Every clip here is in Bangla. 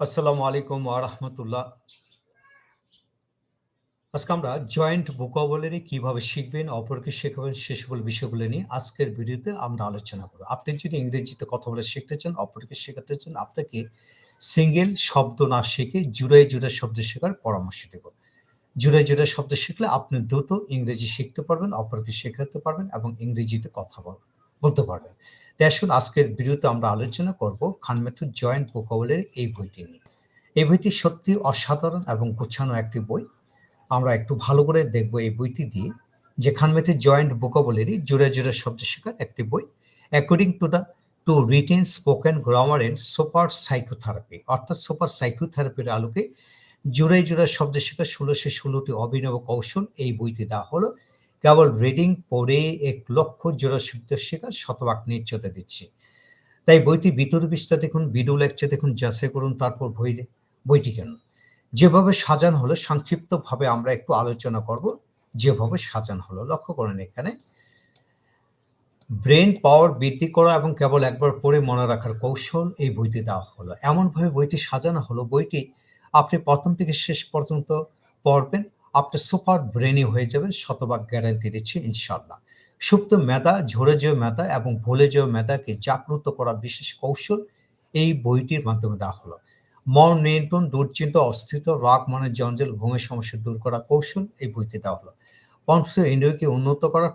আসসালামু আলাইকুম ওয়া রাহমাতুল্লাহ। আজকে আমরা জয়েন্ট ভোকাবুলারি কীভাবে শিখবেন, অপরকে শেখাবেন সে সকল বিষয়গুলো নিয়ে আজকের ভিডিওতে আমরা আলোচনা করব। আপনি যদি ইংরেজিতে কথা বলা শিখতে চান, অপরকে শেখাতে চান, আপনাকে সিঙ্গেল শব্দ না শিখে জুড়ে, জুড়ে শব্দ শেখার পরামর্শ দেব। জুড়ে, জুড়ে শব্দ শিখলে আপনি দ্রুত ইংরেজি শিখতে পারবেন, অপরকে শেখাতে পারবেন এবং ইংরেজিতে কথা বল বলতে পারবেন। আসুন আজকের ভিডিওতে আমরা আলোচনা করব খান মেথড জয়েন্ট ভোকাবুলারি এই বইটি নিয়ে। এই বইটি সত্যি অসাধারণ এবং গুছানো একটি বই। আমরা একটু ভালো করে দেখব এই বইটি দিয়ে যে খান মেথড জয়েন্ট ভোকাবুলারি জুড়ে, জুড়ে শব্দ শেখার একটি বই। According to the to written spoken grammar and super psychotherapy অর্থাৎ সুপার সাইকোথেরাপির আলোকে জুড়ে, জুড়ে শব্দ শেখার ১৬০০ ১৬টি অভিনব কৌশল এই বইতে দেওয়া হলো। কেবল রিডিং পড়ে এক লক্ষ জোড়া শব্দ শেখার শতভাগ নিশ্চয়তা দিচ্ছি। তাই বইটি ভিতর পৃষ্ঠা দেখুন, ভিডিও লেকচার দেখুন, যাচাই করুন তারপর বই বইটি কেনুন। যেভাবে সাজান হলো সংক্ষিপ্তভাবে আমরা একটু আলোচনা করব যেভাবে সাজান হলো। লক্ষ্য করুন এখানে ব্রেন পাওয়ার বৃদ্ধি করা এবং কেবল একবার পড়ে মনে রাখার কৌশল এই বইতে দেওয়া হলো। এমনভাবে বইটি সাজানো হলো বইটি আপনি প্রথম থেকে শেষ পর্যন্ত পড়বেন, আপনি সুপার ব্রেনি হয়ে যাবেন শতভাগ গ্যারান্টি দিচ্ছি ইনশাল্লাহ সুপ্ত মেধা, ঝরে যাওয়া মেধা এবং ভুলে যাওয়া মেধাকে জাগ্রত করার বিশেষ কৌশল এই বইটির মাধ্যমে দেওয়া হলো। মন নিয়ন্ত্রণ, দুশ্চিন্তা, অস্থিরতা, রাগ, মনের জঞ্জাল, ঘুমের সমস্যা দূর করার কৌশল এই বইতে দেওয়া হলো। পঞ্চ ইন্দ্রিয়কে উন্নত করা,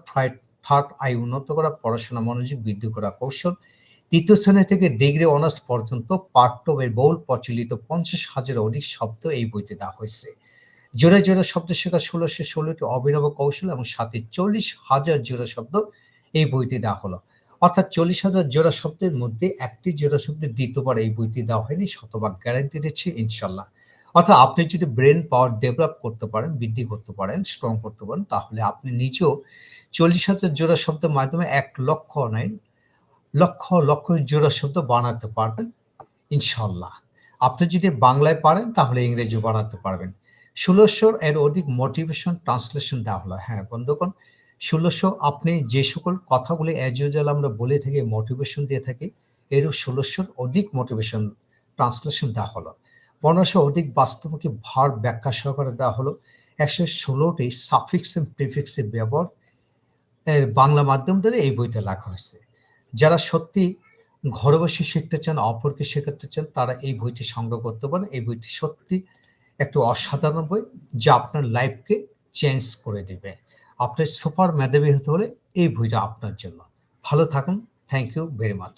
থার্ড আই উন্নত করা, পড়াশোনা মনোযোগ বৃদ্ধি করার কৌশল। তৃতীয় শ্রেণি থেকে ডিগ্রি অনার্স পর্যন্ত পাঠ্যবইয়ের বহুল প্রচলিত ৫০ হাজারের অধিক শব্দ এই বইতে দেওয়া হয়েছে। জোড়া, জোড়া শব্দ শেখার ১৬০০ ১৬টি অভিনব কৌশল এবং সাথে ৪০ হাজার জোড়া শব্দ এই বইতে দেওয়া হলো। অর্থাৎ ৪০ হাজার জোড়া শব্দের মধ্যে একটি জোড়া শব্দ দ্বিতীয়বার এই বইটি দেওয়া হয়নি শতভাগ গ্যারান্টি দিচ্ছি ইনশাল্লাহ অর্থাৎ আপনি যদি ব্রেন পাওয়ার ডেভেলপ করতে পারেন, বৃদ্ধি করতে পারেন, স্ট্রং করতে পারেন তাহলে আপনি নিজেও ৪০ হাজার জোড়া শব্দের মাধ্যমে এক লক্ষ নয়, লক্ষ, লক্ষ জোড়া শব্দ বানাতে পারবেন ইনশাল্লাহ আপনি যদি বাংলায় পারেন তাহলে ইংরেজিও বানাতে পারবেন। ১৬০০ এর অধিক মোটিভেশন ট্রান্সলেশন দেওয়া হলো। হ্যাঁ বন্ধুগণ ষোলোশো আপনি যে সকল কথাগুলি অ্যাজ ইউজুয়াল আমরা বলে থাকি মোটিভেশন দিয়ে থাকি এরূপ ১৬০০ অধিক মোটিভেশন ট্রান্সলেশন দেওয়া হলো। পনেরোশো অধিক বাস্তবমুখী ভার ব্যাখ্যা সহকারে দেওয়া হলো। ১১৬টি সাফিক্স এন্ড প্রিফিক্স এর ব্যবহার এর বাংলা মাধ্যম ধরে এই বইটা লেখা হয়েছে। যারা সত্যি ঘরে বসে শিখতে চান, অপরকে শেখাতে চান তারা এই বইটি সংগ্রহ করতে পারেন। এই বইটি সত্যি একটি অসাধারণ বই যা আপনার লাইফকে চেঞ্জ করে দেবে আপনার সুপার মেধাবী হতে হলে এই বইটা আপনার জন্য। ভালো থাকুন। Thank you very much.